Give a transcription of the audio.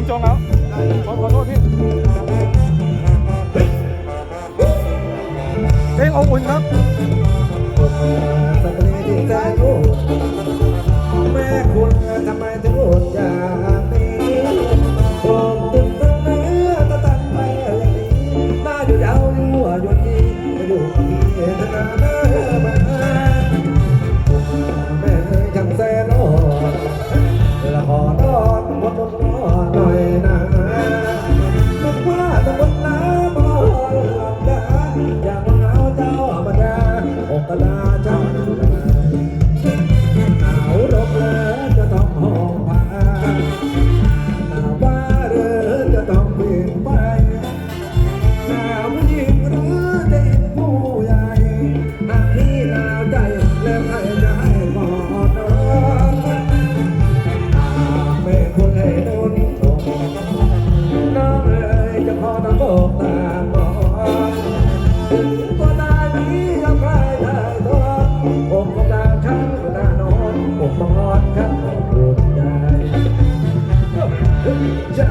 ผมจองแล้วขอขอโทษพี่เพลงอบอุ่นครับ já